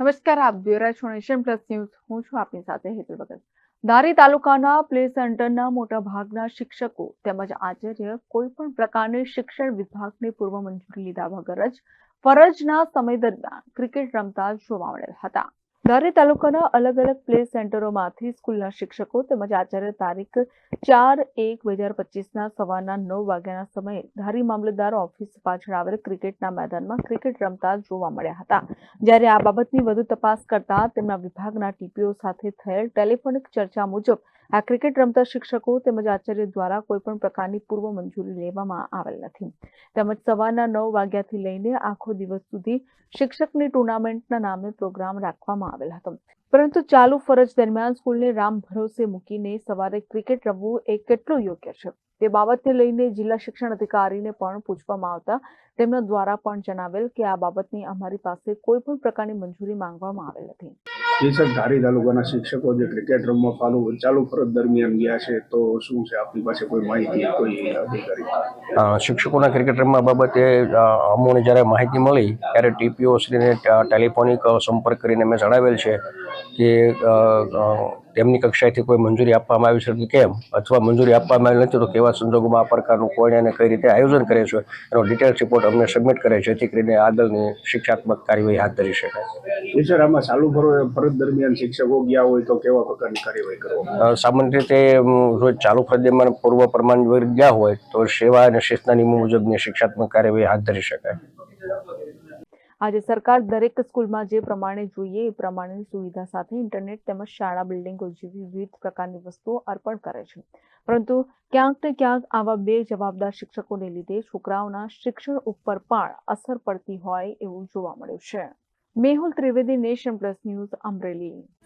નમસ્કાર, આપ જોઈ રહ્યા પ્લસ ન્યૂઝ. હું છું આપની સાથે હેતુ ભગત. ધારી તાલુકાના પ્લે સેન્ટરના મોટા ભાગના શિક્ષકો તેમજ આચાર્ય કોઈ પણ પ્રકારની શિક્ષણ વિભાગની પૂર્વ મંજૂરી લીધા વગર જ ફરજના સમય દરમિયાન ક્રિકેટ રમતા જોવા મળેલ હતા. ધારી તાલુકાના અલગ અલગ પ્લે સેન્ટરોમાંથી સ્કૂલના શિક્ષકો તેમજ આચાર્ય તારીખ ચાર એક બે હજાર પચીસના સવારના નવ વાગ્યાના સમયે ધારી મામલતદાર ઓફિસ પાછળ આવેલ ક્રિકેટના મેદાનમાં ક્રિકેટ રમતા જોવા મળ્યા હતા. જ્યારે આ બાબતની વધુ તપાસ કરતા તેમના વિભાગના ટીપીઓ સાથે થયેલ ટેલિફોનિક ચર્ચા મુજબ આ ક્રિકેટ રમતા શિક્ષકો તેમજ આચાર્ય દ્વારા કોઈ પણ પ્રકારની પૂર્વ મંજૂરી લેવામાં આવેલ નથી. તેમજ સવારના નવ વાગ્યાથી લઈને આખો દિવસ સુધી શિક્ષકની ટુર્નામેન્ટના નામે પ્રોગ્રામ રાખવામાં આવેલ હતો. પરંતુ ચાલુ ફરજ દરમિયાન સ્કૂલને રામ ભરોસે મૂકીને સવારે ક્રિકેટ રમવું એ કેટલું યોગ્ય છે? તે બાબતને લઈને જિલ્લા શિક્ષણ અધિકારીને પણ પૂછવામાં આવતા તેમના દ્વારા પણ જણાવેલ કે આ બાબતની અમારી પાસે કોઈ પણ પ્રકારની મંજૂરી માંગવામાં આવેલ નથી. શિક્ષક ધારી તાલુકાના શિક્ષકો જે ક્રિકેટ રમવા ચાલુ ચાલુ ફરજ દરમિયાન ગયા છે તો શું છે? આપની પાસે કોઈ માહિતી કોઈ અધિકારી? શિક્ષકોના ક્રિકેટ રમવા બાબતે અમોને જ્યારે માહિતી મળી ત્યારે ટીપીઓ શ્રીને ટેલિફોનિક સંપર્ક કરીને મેં જણાવેલ છે. કે તેમની કક્ષાએથી કોઈ મંજૂરી આપવામાં આવી છે કેમ? અથવા મંજૂરી આપવામાં આવી નથી તો કેવા સંજોગોમાં આ પ્રકારનું કોઈને અને કઈ રીતે આયોજન કરે છે? એનો ડિટેલ્સ રિપોર્ટ અમને સબમિટ કરે છે જેથી કરીને આગળની શિક્ષાત્મક કાર્યવાહી હાથ ધરી શકાય. સર આમાં ચાલુ ફર- ફરજ દરમિયાન શિક્ષકો ગયા હોય તો કેવા પ્રકારની કાર્યવાહી કરવા સામાન્ય રીતે જો ચાલુ ચાલુ દરમિયાન પૂર્વ પ્રમાણ ગયા હોય તો સેવા અને શિસ્તના નિયમો મુજબની શિક્ષાત્મક કાર્યવાહી હાથ ધરી શકાય. આજે સરકાર દરેક સ્કૂલમાં જે પ્રમાણે જોઈએ એ પ્રમાણેની સુવિધા સાથે ઇન્ટરનેટ તેમજ શાળા બિલ્ડિંગો જેવી વિવિધ પ્રકારની વસ્તુઓ અર્પણ કરે છે. પરંતુ ક્યાંક ને ક્યાંક આવા બે જવાબદાર શિક્ષકોને લીધે છોકરાઓના શિક્ષણ ઉપર પણ અસર પડતી હોય એવું જોવા મળ્યું છે. Mehul Trivedi, nation plus news, Amreli.